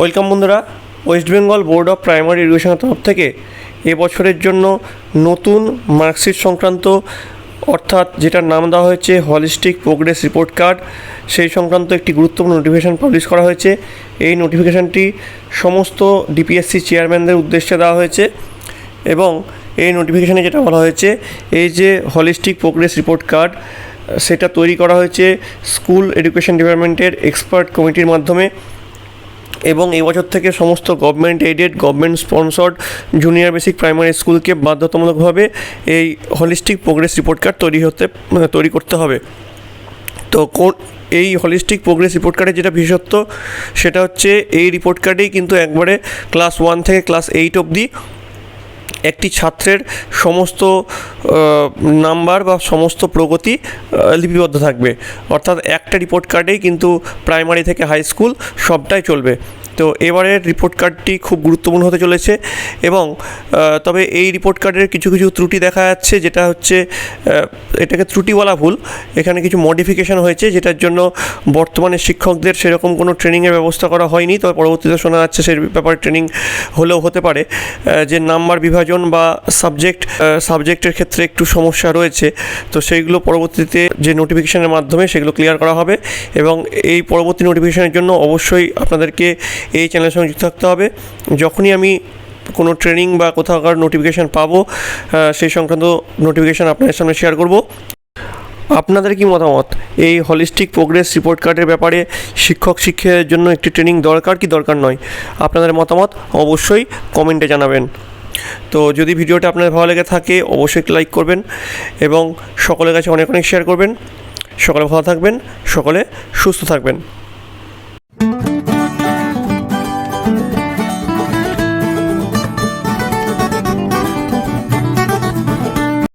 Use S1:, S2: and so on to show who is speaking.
S1: Welcome বন্ধুরা, West Bengal board of primary এডুকেশনের তরফ থেকে এবছরের জন্য নতুন মার্কশিট সংক্রান্ত, অর্থাৎ যেটার নাম দেওয়া হয়েছে হলিস্টিক প্রোগ্রেস রিপোর্ট কার্ড সেই সংক্রান্ত একটি গুরুত্বপূর্ণ নোটিফিকেশান পাবলিশ করা হয়েছে। এই নোটিফিকেশানটি সমস্ত ডিপিএসসি চেয়ারম্যানদের উদ্দেশ্যে দেওয়া হয়েছে এবং এই নোটিফিকেশানে যেটা বলা হয়েছে, এই যে হলিস্টিক প্রোগ্রেস রিপোর্ট কার্ড সেটা তৈরি করা হয়েছে স্কুল এডুকেশন ডিপার্টমেন্টের এক্সপার্ট কমিটির মাধ্যমে। এবং এই বছর থেকে সমস্ত government aided government sponsored junior basic primary স্কুলকে বাধ্যতামূলকভাবে এই হলিস্টিক প্রোগ্রেস রিপোর্ট কার্ড তৈরি হতে তৈরি করতে হবে। তো কোন, এই হলিস্টিক প্রোগ্রেস রিপোর্ট কার্ডে যেটা বিশেষত্ব, সেটা হচ্ছে এই রিপোর্ট কার্ডেই কিন্তু একবারে ক্লাস ওয়ান থেকে ক্লাস এইট অবধি একটি ছাত্রের সমস্ত নাম্বার বা সমস্ত প্রগতি লিপিবদ্ধ থাকবে। অর্থাৎ একটা রিপোর্ট কার্ডেই কিন্তু প্রাইমারি থেকে হাই স্কুল সবটাই চলবে। তো এবারের রিপোর্ট কার্ডটি খুব গুরুত্বপূর্ণ হতে চলেছে এবং তবে এই রিপোর্ট কার্ডের কিছু কিছু ত্রুটি দেখা যাচ্ছে যেটা হচ্ছে এটাকে ত্রুটি বলা ভুল। এখানে কিছু মডিফিকেশন হয়েছে যেটার জন্য বর্তমানে শিক্ষকদের সেরকম কোনো ট্রেনিংয়ের ব্যবস্থা করা হয়নি। তবে পরবর্তীতে শোনা যাচ্ছে সেই ব্যাপারে ট্রেনিং হলেও হতে পারে। যে নাম্বার বিভাজন বা সাবজেক্ট সাবজেক্টের ক্ষেত্রে একটু সমস্যা রয়েছে। তো সেইগুলো পরবর্তীতে যে নোটিফিকেশনের মাধ্যমে সেগুলো ক্লিয়ার করা হবে এবং এই পরবর্তী নোটিফিকেশনের জন্য অবশ্যই আপনাদেরকে এই চ্যানেলের সঙ্গে যুক্ত থাকতে হবে। যখনই আমি কোনো ট্রেনিং বা কোথাকার নোটিফিকেশান পাবো সেই সংক্রান্ত নোটিফিকেশান আপনাদের সামনে শেয়ার করব। আপনাদের কি মতামত? এই হলিস্টিক প্রোগ্রেস রিপোর্ট কার্ডের ব্যাপারে শিক্ষক শিক্ষকের জন্য একটি ট্রেনিং দরকার কি দরকার নয়? আপনাদের মতামত অবশ্যই কমেন্টে জানাবেন। তো যদি ভিডিওটা আপনার ভালো লেগে থাকে, অবশ্যই লাইক করবেন এবং সকলের কাছে অনেক অনেক শেয়ার করবেন। সকলে ভালো থাকবেন, সকলে সুস্থ থাকবেন।